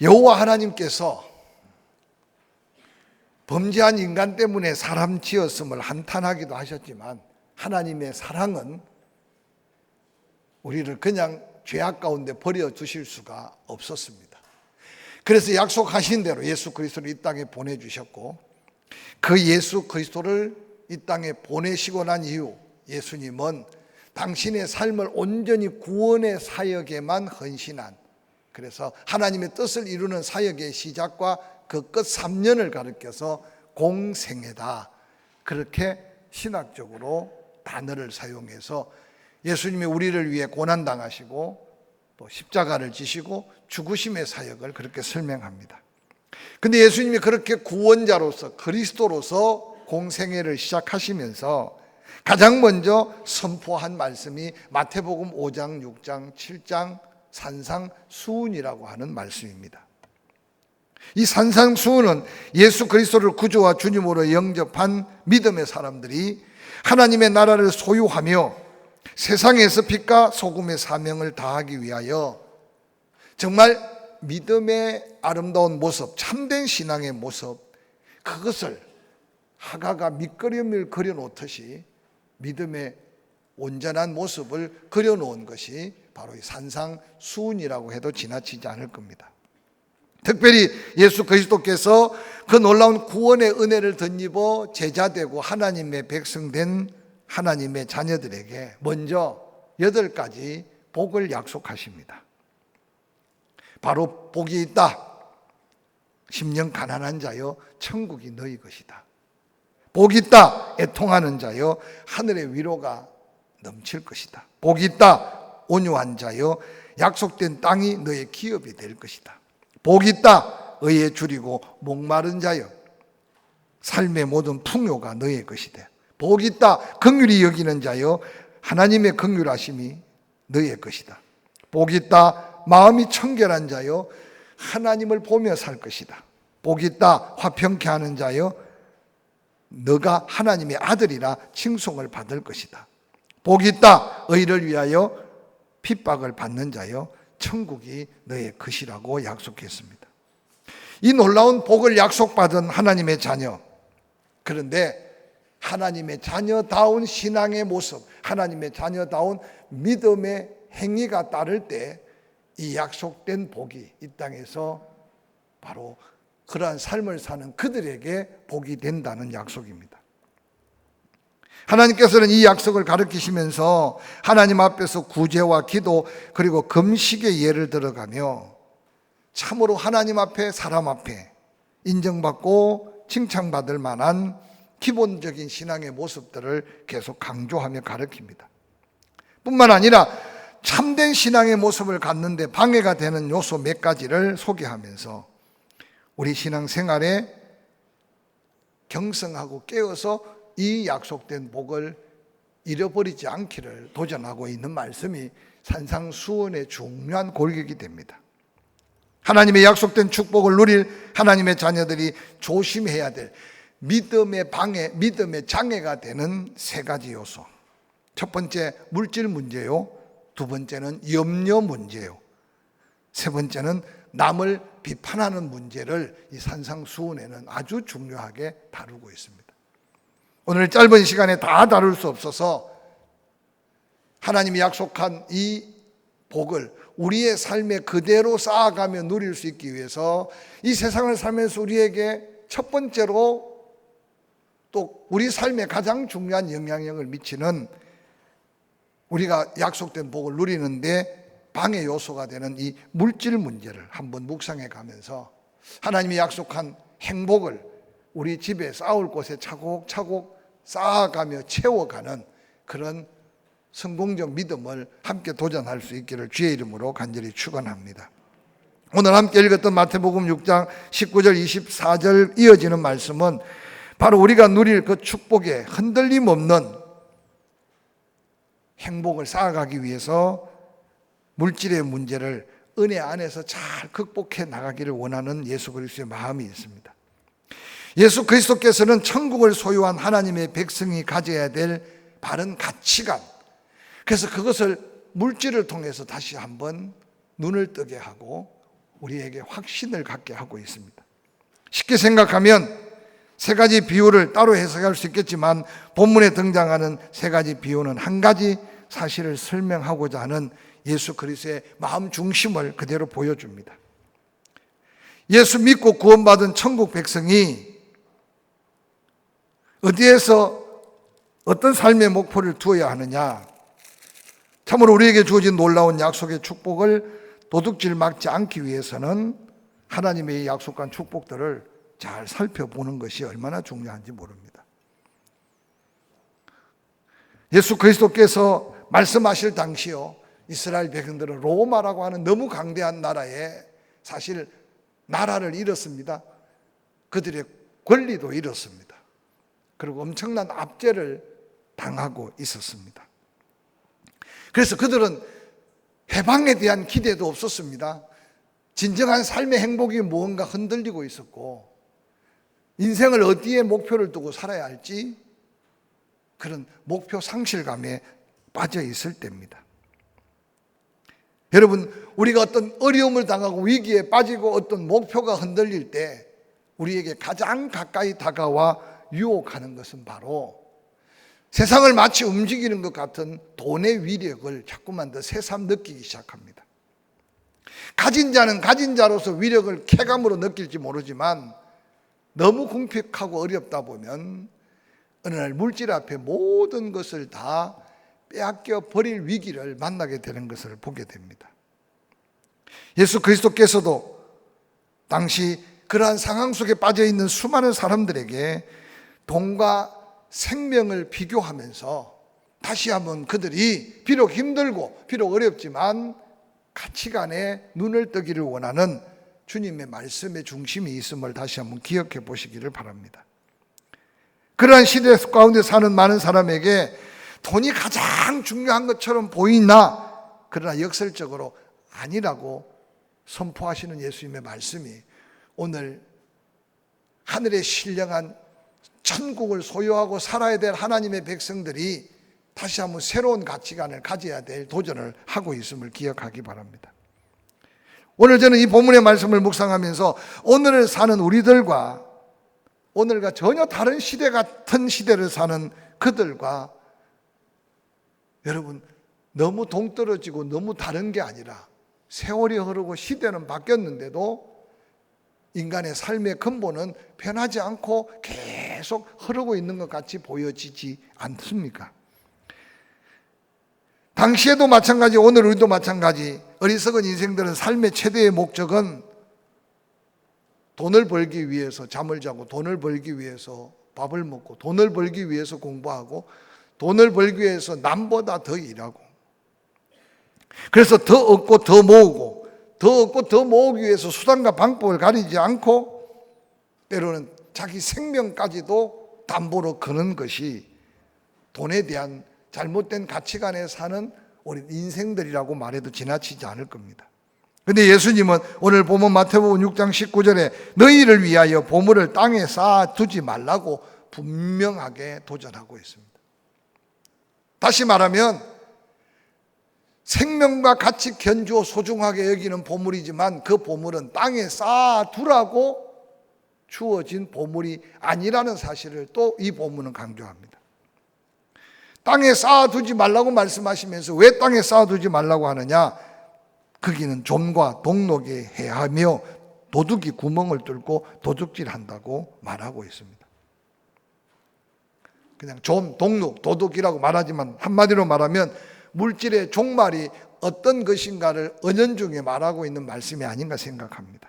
여호와 하나님께서 범죄한 인간 때문에 사람 지었음을 한탄하기도 하셨지만 하나님의 사랑은 우리를 그냥 죄악 가운데 버려 두실 수가 없었습니다. 그래서 약속하신 대로 예수 그리스도를 이 땅에 보내 주셨고 그 예수 그리스도를 이 땅에 보내시고 난 이후 예수님은 당신의 삶을 온전히 구원의 사역에만 헌신한 그래서 하나님의 뜻을 이루는 사역의 시작과 그 끝 3년을 가르켜서 공생애다. 그렇게 신학적으로 단어를 사용해서 예수님이 우리를 위해 고난 당하시고 또 십자가를 지시고 죽으심의 사역을 그렇게 설명합니다. 근데 예수님이 그렇게 구원자로서 그리스도로서 공생애를 시작하시면서 가장 먼저 선포한 말씀이 마태복음 5장, 6장, 7장 산상수훈이라고 하는 말씀입니다. 이 산상수훈은 예수 그리스도를 구주와 주님으로 영접한 믿음의 사람들이 하나님의 나라를 소유하며 세상에서 빛과 소금의 사명을 다하기 위하여 정말 믿음의 아름다운 모습, 참된 신앙의 모습, 그것을 하가가 밑그림을 그려놓듯이 믿음의 온전한 모습을 그려놓은 것이 바로 이 산상수훈이라고 해도 지나치지 않을 겁니다. 특별히 예수 그리스도께서 그 놀라운 구원의 은혜를 덧입어 제자되고 하나님의 백성된 하나님의 자녀들에게 먼저 여덟 가지 복을 약속하십니다. 바로 복이 있다. 심령 가난한 자여 천국이 너희 것이다. 복이 있다. 애통하는 자여 하늘의 위로가 넘칠 것이다. 복이 있다. 온유한 자여 약속된 땅이 너의 기업이 될 것이다. 복이 있다. 의에 줄이고 목마른 자여 삶의 모든 풍요가 너의 것이 돼. 복이 있다. 긍휼히 여기는 자여 하나님의 긍휼하심이 너의 것이다. 복이 있다. 마음이 청결한 자여 하나님을 보며 살 것이다. 복이 있다. 화평케 하는 자여 너가 하나님의 아들이라 칭송을 받을 것이다. 복이 있다. 의를 위하여 핍박을 받는 자여 천국이 너의 것이라고 약속했습니다. 이 놀라운 복을 약속받은 하나님의 자녀. 그런데 하나님의 자녀다운 신앙의 모습, 하나님의 자녀다운 믿음의 행위가 따를 때 이 약속된 복이 이 땅에서 바로 그러한 삶을 사는 그들에게 복이 된다는 약속입니다. 하나님께서는 이 약속을 가르치시면서 하나님 앞에서 구제와 기도 그리고 금식의 예를 들어가며 참으로 하나님 앞에 사람 앞에 인정받고 칭찬받을 만한 기본적인 신앙의 모습들을 계속 강조하며 가르칩니다. 뿐만 아니라 참된 신앙의 모습을 갖는데 방해가 되는 요소 몇 가지를 소개하면서 우리 신앙 생활에 경성하고 깨어서 이 약속된 복을 잃어버리지 않기를 도전하고 있는 말씀이 산상수원의 중요한 골격이 됩니다. 하나님의 약속된 축복을 누릴 하나님의 자녀들이 조심해야 될 믿음의 방해, 믿음의 장애가 되는 세 가지 요소. 첫 번째 물질 문제요. 두 번째는 염려 문제요. 세 번째는 남을 비판하는 문제를 이 산상수훈에는 아주 중요하게 다루고 있습니다. 오늘 짧은 시간에 다 다룰 수 없어서 하나님이 약속한 이 복을 우리의 삶에 그대로 쌓아가며 누릴 수 있기 위해서 이 세상을 살면서 우리에게 첫 번째로 또 우리 삶에 가장 중요한 영향력을 미치는 우리가 약속된 복을 누리는데 방해 요소가 되는 이 물질 문제를 한번 묵상해 가면서 하나님이 약속한 행복을 우리 집에 쌓을 곳에 차곡차곡 쌓아가며 채워가는 그런 성공적 믿음을 함께 도전할 수 있기를 주의 이름으로 간절히 축원합니다. 오늘 함께 읽었던 마태복음 6장 19절 24절 이어지는 말씀은 바로 우리가 누릴 그 축복에 흔들림 없는 행복을 쌓아가기 위해서 물질의 문제를 은혜 안에서 잘 극복해 나가기를 원하는 예수 그리스도의 마음이 있습니다. 예수 그리스도께서는 천국을 소유한 하나님의 백성이 가져야 될 바른 가치관. 그래서 그것을 물질을 통해서 다시 한번 눈을 뜨게 하고 우리에게 확신을 갖게 하고 있습니다. 쉽게 생각하면 세 가지 비유를 따로 해석할 수 있겠지만 본문에 등장하는 세 가지 비유는 한 가지 사실을 설명하고자 하는 예수 그리스도의 마음 중심을 그대로 보여줍니다. 예수 믿고 구원받은 천국 백성이 어디에서 어떤 삶의 목표를 두어야 하느냐? 참으로 우리에게 주어진 놀라운 약속의 축복을 도둑질 막지 않기 위해서는 하나님의 약속한 축복들을 잘 살펴보는 것이 얼마나 중요한지 모릅니다. 예수 그리스도께서 말씀하실 당시요 이스라엘 백성들은 로마라고 하는 너무 강대한 나라에 사실 나라를 잃었습니다. 그들의 권리도 잃었습니다. 그리고 엄청난 압제를 당하고 있었습니다. 그래서 그들은 해방에 대한 기대도 없었습니다. 진정한 삶의 행복이 무언가 흔들리고 있었고, 인생을 어디에 목표를 두고 살아야 할지 그런 목표 상실감에 빠져 있을 때입니다. 여러분, 우리가 어떤 어려움을 당하고 위기에 빠지고 어떤 목표가 흔들릴 때 우리에게 가장 가까이 다가와 유혹하는 것은 바로 세상을 마치 움직이는 것 같은 돈의 위력을 자꾸만 더 새삼 느끼기 시작합니다. 가진 자는 가진 자로서 위력을 쾌감으로 느낄지 모르지만 너무 궁핍하고 어렵다 보면 어느 날 물질 앞에 모든 것을 다 빼앗겨 버릴 위기를 만나게 되는 것을 보게 됩니다. 예수 그리스도께서도 당시 그러한 상황 속에 빠져 있는 수많은 사람들에게 돈과 생명을 비교하면서 다시 한번 그들이 비록 힘들고 비록 어렵지만 가치관에 눈을 뜨기를 원하는 주님의 말씀의 중심이 있음을 다시 한번 기억해 보시기를 바랍니다. 그러한 시대 가운데 사는 많은 사람에게 돈이 가장 중요한 것처럼 보이나 그러나 역설적으로 아니라고 선포하시는 예수님의 말씀이 오늘 하늘의 신령한 천국을 소유하고 살아야 될 하나님의 백성들이 다시 한번 새로운 가치관을 가져야 될 도전을 하고 있음을 기억하기 바랍니다. 오늘 저는 이 본문의 말씀을 묵상하면서 오늘을 사는 우리들과 오늘과 전혀 다른 시대 같은 시대를 사는 그들과 여러분 너무 동떨어지고 너무 다른 게 아니라 세월이 흐르고 시대는 바뀌었는데도 인간의 삶의 근본은 변하지 않고 계속 흐르고 있는 것 같이 보여지지 않습니까? 당시에도 마찬가지, 오늘 우리도 마찬가지. 어리석은 인생들은 삶의 최대의 목적은 돈을 벌기 위해서 잠을 자고 돈을 벌기 위해서 밥을 먹고 돈을 벌기 위해서 공부하고 돈을 벌기 위해서 남보다 더 일하고 그래서 더 얻고 더 모으고 더 얻고 더 모으기 위해서 수단과 방법을 가리지 않고 때로는 자기 생명까지도 담보로 거는 것이 돈에 대한 잘못된 가치관에 사는 우리 인생들이라고 말해도 지나치지 않을 겁니다. 근데 예수님은 오늘 보면 마태복음 6장 19절에 너희를 위하여 보물을 땅에 쌓아 두지 말라고 분명하게 도전하고 있습니다. 다시 말하면 생명과 같이 견주어 소중하게 여기는 보물이지만 그 보물은 땅에 쌓아 두라고 주어진 보물이 아니라는 사실을 또 이 본문은 강조합니다. 땅에 쌓아두지 말라고 말씀하시면서 왜 땅에 쌓아두지 말라고 하느냐? 거기는 좀과 동록에 해하며 도둑이 구멍을 뚫고 도둑질 한다고 말하고 있습니다. 그냥 좀, 동록, 도둑이라고 말하지만 한마디로 말하면 물질의 종말이 어떤 것인가를 은연중에 말하고 있는 말씀이 아닌가 생각합니다.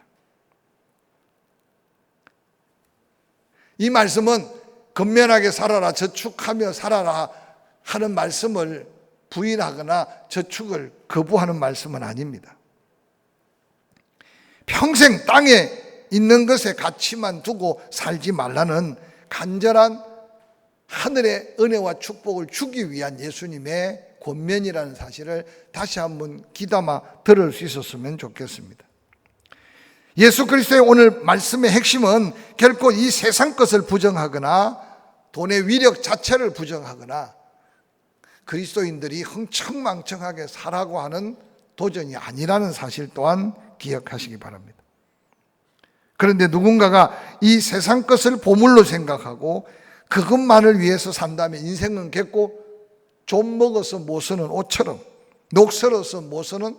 이 말씀은 건면하게 살아라, 저축하며 살아라 하는 말씀을 부인하거나 저축을 거부하는 말씀은 아닙니다. 평생 땅에 있는 것에 가치만 두고 살지 말라는 간절한 하늘의 은혜와 축복을 주기 위한 예수님의 권면이라는 사실을 다시 한번 귀담아 들을 수 있었으면 좋겠습니다. 예수 그리스도의 오늘 말씀의 핵심은 결코 이 세상 것을 부정하거나 돈의 위력 자체를 부정하거나 그리스도인들이 흥청망청하게 살라고 하는 도전이 아니라는 사실 또한 기억하시기 바랍니다. 그런데 누군가가 이 세상 것을 보물로 생각하고 그것만을 위해서 산다면 인생은 겠고 좀 먹어서 못 쓰는 옷처럼 녹슬어서 못 쓰는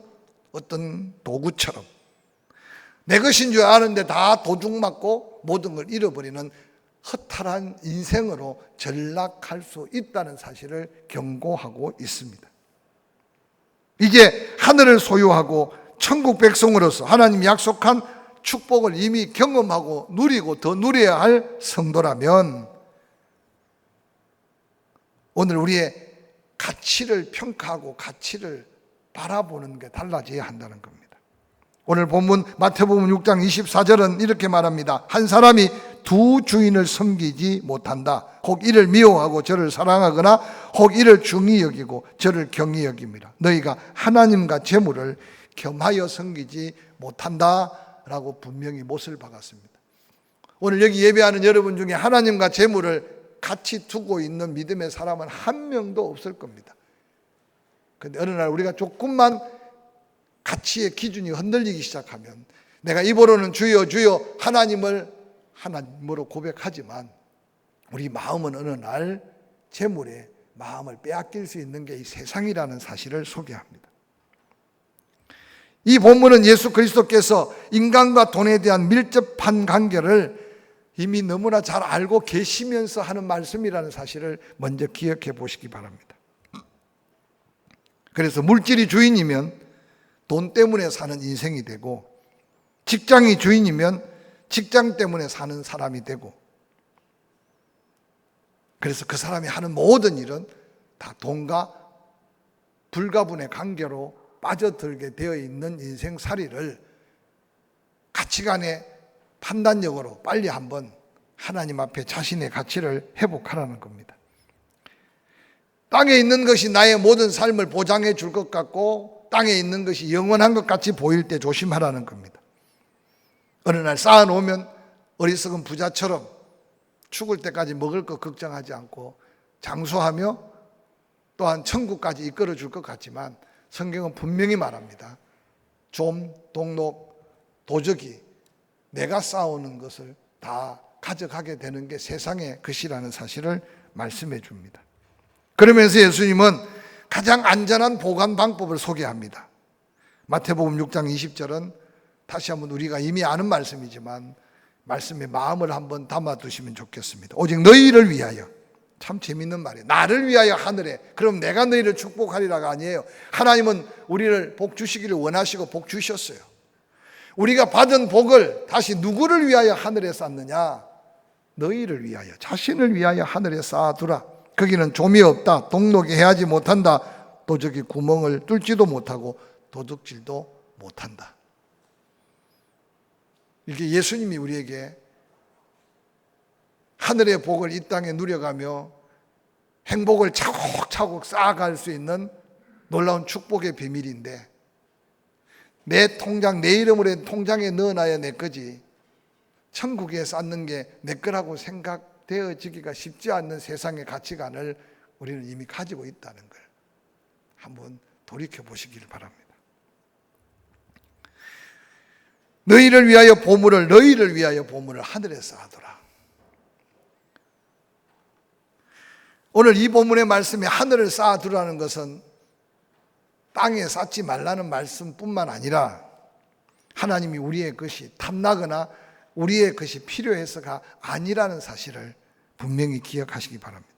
어떤 도구처럼 내 것인 줄 아는데 다 도둑 맞고 모든 걸 잃어버리는 허탈한 인생으로 전락할 수 있다는 사실을 경고하고 있습니다. 이제 하늘을 소유하고 천국 백성으로서 하나님 약속한 축복을 이미 경험하고 누리고 더 누려야 할 성도라면 오늘 우리의 가치를 평가하고 가치를 바라보는 게 달라져야 한다는 겁니다. 오늘 본문 마태복음 6장 24절은 이렇게 말합니다. 한 사람이 두 주인을 섬기지 못한다. 혹 이를 미워하고 저를 사랑하거나 혹 이를 중히 여기고 저를 경히 여깁니다. 너희가 하나님과 재물을 겸하여 섬기지 못한다. 라고 분명히 못을 박았습니다. 오늘 여기 예배하는 여러분 중에 하나님과 재물을 같이 두고 있는 믿음의 사람은 한 명도 없을 겁니다. 근데 어느 날 우리가 조금만 가치의 기준이 흔들리기 시작하면 내가 입으로는 주여 주여 하나님을 하나님으로 고백하지만 우리 마음은 어느 날 재물에 마음을 빼앗길 수 있는 게 이 세상이라는 사실을 소개합니다. 이 본문은 예수 그리스도께서 인간과 돈에 대한 밀접한 관계를 이미 너무나 잘 알고 계시면서 하는 말씀이라는 사실을 먼저 기억해 보시기 바랍니다. 그래서 물질이 주인이면 돈 때문에 사는 인생이 되고 직장이 주인이면 직장 때문에 사는 사람이 되고 그래서 그 사람이 하는 모든 일은 다 돈과 불가분의 관계로 빠져들게 되어 있는 인생살이를 가치관의 판단력으로 빨리 한번 하나님 앞에 자신의 가치를 회복하라는 겁니다. 땅에 있는 것이 나의 모든 삶을 보장해 줄 것 같고 땅에 있는 것이 영원한 것 같이 보일 때 조심하라는 겁니다. 어느 날 쌓아놓으면 어리석은 부자처럼 죽을 때까지 먹을 것 걱정하지 않고 장수하며 또한 천국까지 이끌어 줄 것 같지만 성경은 분명히 말합니다. 좀, 동록, 도적이 내가 쌓아오는 것을 다 가져가게 되는 게 세상의 것이라는 사실을 말씀해 줍니다. 그러면서 예수님은 가장 안전한 보관 방법을 소개합니다. 마태복음 6장 20절은 다시 한번 우리가 이미 아는 말씀이지만 말씀의 마음을 한번 담아 두시면 좋겠습니다. 오직 너희를 위하여 참 재밌는 말이에요. 나를 위하여 하늘에. 그럼 내가 너희를 축복하리라가 아니에요. 하나님은 우리를 복 주시기를 원하시고 복 주셨어요. 우리가 받은 복을 다시 누구를 위하여 하늘에 쌓느냐? 너희를 위하여, 자신을 위하여 하늘에 쌓아두라. 거기는 좀이 없다. 동록이 해하지 못한다. 도적이 구멍을 뚫지도 못하고 도둑질도 못한다. 이게 예수님이 우리에게 하늘의 복을 이 땅에 누려가며 행복을 차곡차곡 쌓아갈 수 있는 놀라운 축복의 비밀인데 내 통장, 내 이름으로 된 통장에 넣어놔야 내 거지 천국에 쌓는 게 내 거라고 생각 되어지기가 쉽지 않는 세상의 가치관을 우리는 이미 가지고 있다는 걸 한번 돌이켜 보시기를 바랍니다. 너희를 위하여 보물을 너희를 위하여 보물을 하늘에 쌓아둬라. 오늘 이 본문의 말씀에 하늘을 쌓아두라는 것은 땅에 쌓지 말라는 말씀뿐만 아니라 하나님이 우리의 것이 탐나거나 우리의 것이 필요해서가 아니라는 사실을 분명히 기억하시기 바랍니다.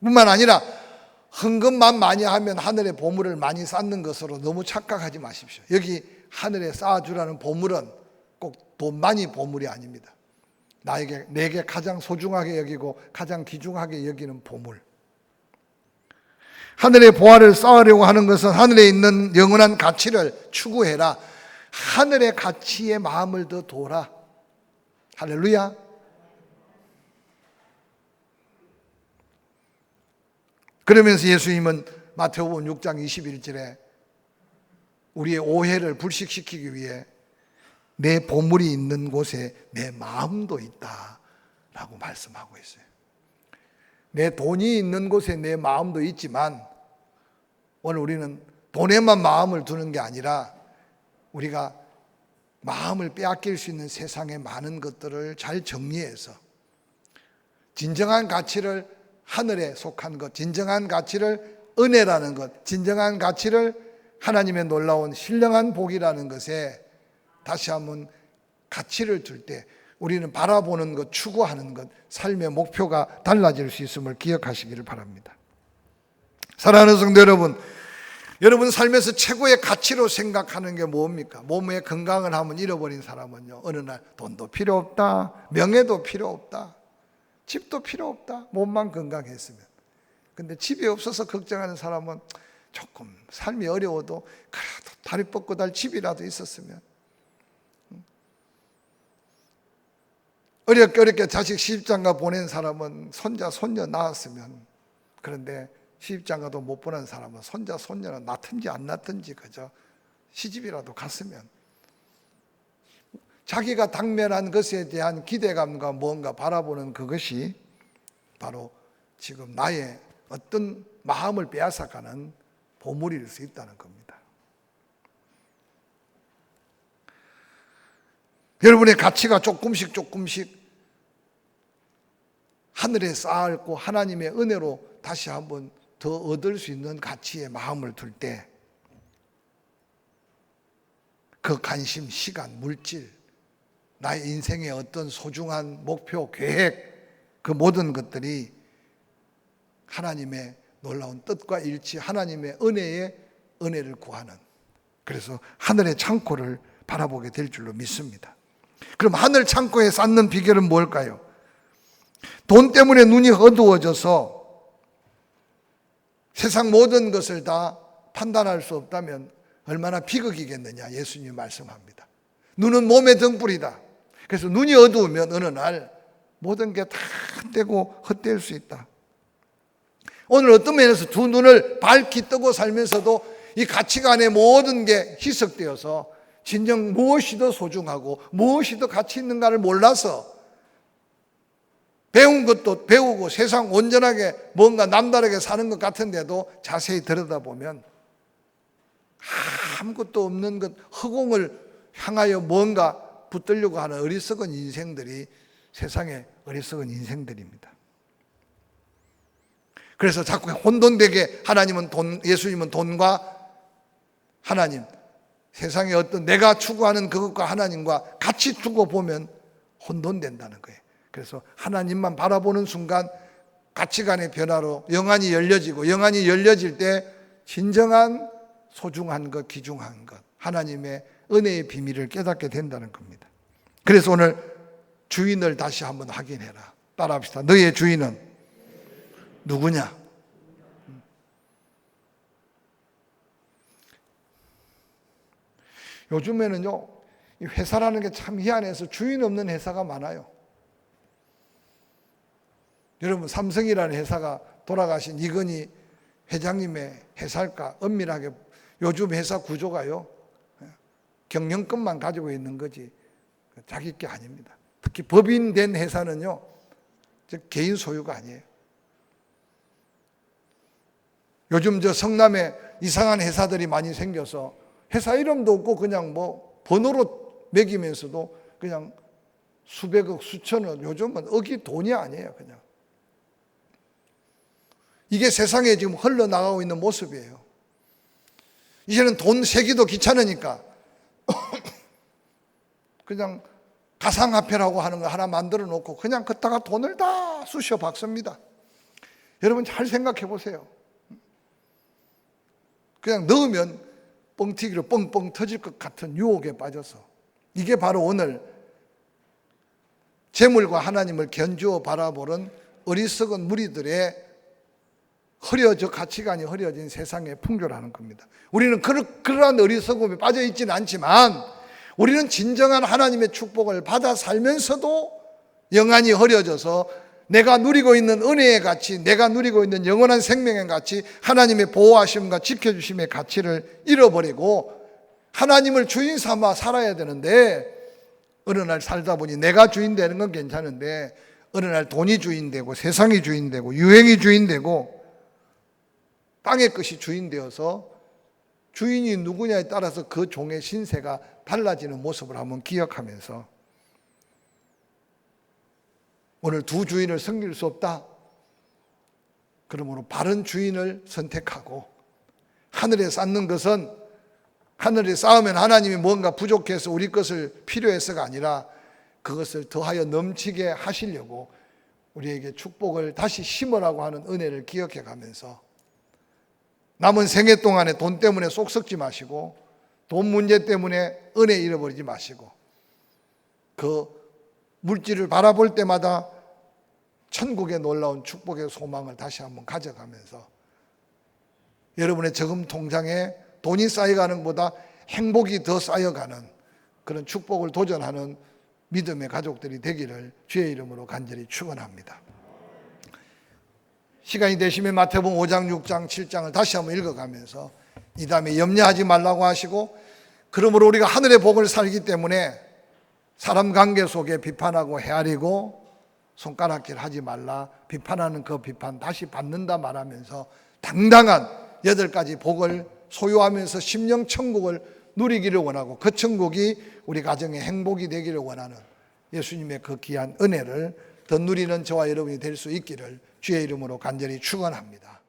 뿐만 아니라 헌금만 많이 하면 하늘의 보물을 많이 쌓는 것으로 너무 착각하지 마십시오. 여기 하늘에 쌓아주라는 보물은 꼭돈 많이 보물이 아닙니다. 나에게 내게 가장 소중하게 여기고 가장 귀중하게 여기는 보물. 하늘의 보화를 쌓으려고 하는 것은 하늘에 있는 영원한 가치를 추구해라. 하늘의 가치에 마음을 더 둬라. 할렐루야. 그러면서 예수님은 마태복음 6장 21절에 우리의 오해를 불식시키기 위해 내 보물이 있는 곳에 내 마음도 있다. 라고 말씀하고 있어요. 내 돈이 있는 곳에 내 마음도 있지만 오늘 우리는 돈에만 마음을 두는 게 아니라 우리가 마음을 빼앗길 수 있는 세상의 많은 것들을 잘 정리해서 진정한 가치를 하늘에 속한 것, 진정한 가치를 은혜라는 것, 진정한 가치를 하나님의 놀라운 신령한 복이라는 것에 다시 한번 가치를 둘 때 우리는 바라보는 것, 추구하는 것, 삶의 목표가 달라질 수 있음을 기억하시기를 바랍니다. 사랑하는 성도 여러분, 여러분 삶에서 최고의 가치로 생각하는 게 뭡니까? 몸의 건강을 한번 잃어버린 사람은요, 어느 날 돈도 필요 없다, 명예도 필요 없다, 집도 필요 없다, 몸만 건강했으면. 근데 집이 없어서 걱정하는 사람은 조금 삶이 어려워도 그래도 다리 뻗고 달 집이라도 있었으면. 어렵게 어렵게 자식 시집장가 보낸 사람은 손자 손녀 낳았으면 그런데 시집장 가도 못 보낸 사람은 손자 손녀는 낳든지 안 낳든지 그저 시집이라도 갔으면 자기가 당면한 것에 대한 기대감과 뭔가 바라보는 그것이 바로 지금 나의 어떤 마음을 빼앗아가는 보물일 수 있다는 겁니다. 여러분의 가치가 조금씩 조금씩 하늘에 쌓고 하나님의 은혜로 다시 한번 더 얻을 수 있는 가치의 마음을 둘 때 그 관심, 시간, 물질, 나의 인생의 어떤 소중한 목표, 계획, 그 모든 것들이 하나님의 놀라운 뜻과 일치, 하나님의 은혜에 은혜를 구하는 그래서 하늘의 창고를 바라보게 될 줄로 믿습니다. 그럼 하늘 창고에 쌓는 비결은 뭘까요? 돈 때문에 눈이 어두워져서 세상 모든 것을 다 판단할 수 없다면 얼마나 비극이겠느냐 예수님이 말씀합니다. 눈은 몸의 등불이다. 그래서 눈이 어두우면 어느 날 모든 게 다 헛되고 헛될 수 있다. 오늘 어떤 면에서 두 눈을 밝히 뜨고 살면서도 이 가치관의 모든 게 희석되어서 진정 무엇이 더 소중하고 무엇이 더 가치 있는가를 몰라서 배운 것도 배우고 세상 온전하게 뭔가 남다르게 사는 것 같은데도 자세히 들여다보면 아무것도 없는 것, 허공을 향하여 뭔가 붙들려고 하는 어리석은 인생들이 세상의 어리석은 인생들입니다. 그래서 자꾸 혼돈되게 하나님은 돈, 예수님은 돈과 하나님, 세상의 어떤 내가 추구하는 그것과 하나님과 같이 두고 보면 혼돈된다는 거예요. 그래서 하나님만 바라보는 순간 가치관의 변화로 영안이 열려지고 영안이 열려질 때 진정한 소중한 것, 귀중한 것, 하나님의 은혜의 비밀을 깨닫게 된다는 겁니다. 그래서 오늘 주인을 다시 한번 확인해라. 따라합시다. 너의 주인은 누구냐? 요즘에는요, 회사라는 게 참 희한해서 주인 없는 회사가 많아요. 여러분, 삼성이라는 회사가 돌아가신 이건희 회장님의 회사일까? 엄밀하게 요즘 회사 구조가요, 경영권만 가지고 있는 거지, 자기 게 아닙니다. 특히 법인된 회사는요, 개인 소유가 아니에요. 요즘 저 성남에 이상한 회사들이 많이 생겨서 회사 이름도 없고 그냥 뭐 번호로 매기면서도 그냥 수백억, 수천억, 요즘은 억이 돈이 아니에요, 그냥. 이게 세상에 지금 흘러나가고 있는 모습이에요. 이제는 돈 세기도 귀찮으니까 그냥 가상화폐라고 하는 거 하나 만들어 놓고 그냥 걷다가 돈을 다 쑤셔 박습니다. 여러분 잘 생각해 보세요. 그냥 넣으면 뻥튀기로 뻥뻥 터질 것 같은 유혹에 빠져서 이게 바로 오늘 재물과 하나님을 견주어 바라보는 어리석은 무리들의 흐려져 가치관이 흐려진 세상의 풍조라는 겁니다. 우리는 그러, 그러한 어리석음에 빠져 있지는 않지만 우리는 진정한 하나님의 축복을 받아 살면서도 영안이 흐려져서 내가 누리고 있는 은혜의 가치, 내가 누리고 있는 영원한 생명의 가치, 하나님의 보호하심과 지켜주심의 가치를 잃어버리고 하나님을 주인 삼아 살아야 되는데 어느 날 살다 보니 내가 주인 되는 건 괜찮은데 어느 날 돈이 주인 되고 세상이 주인 되고 유행이 주인 되고 땅의 것이 주인 되어서 주인이 누구냐에 따라서 그 종의 신세가 달라지는 모습을 한번 기억하면서 오늘 두 주인을 섬길 수 없다. 그러므로 바른 주인을 선택하고 하늘에 쌓는 것은 하늘에 쌓으면 하나님이 뭔가 부족해서 우리 것을 필요해서가 아니라 그것을 더하여 넘치게 하시려고 우리에게 축복을 다시 심으라고 하는 은혜를 기억해 가면서 남은 생애 동안에 돈 때문에 속 썩지 마시고 돈 문제 때문에 은혜 잃어버리지 마시고 그 물질을 바라볼 때마다 천국의 놀라운 축복의 소망을 다시 한번 가져가면서 여러분의 저금 통장에 돈이 쌓여가는 것보다 행복이 더 쌓여가는 그런 축복을 도전하는 믿음의 가족들이 되기를 주의 이름으로 간절히 축원합니다. 시간이 되시면 마태복음 5장, 6장, 7장을 다시 한번 읽어가면서 이 다음에 염려하지 말라고 하시고 그러므로 우리가 하늘의 복을 살기 때문에 사람 관계 속에 비판하고 헤아리고 손가락질 하지 말라. 비판하는 그 비판 다시 받는다 말하면서 당당한 여덟 가지 복을 소유하면서 심령 천국을 누리기를 원하고 그 천국이 우리 가정의 행복이 되기를 원하는 예수님의 그 귀한 은혜를 더 누리는 저와 여러분이 될 수 있기를 주의 이름으로 간절히 축원합니다.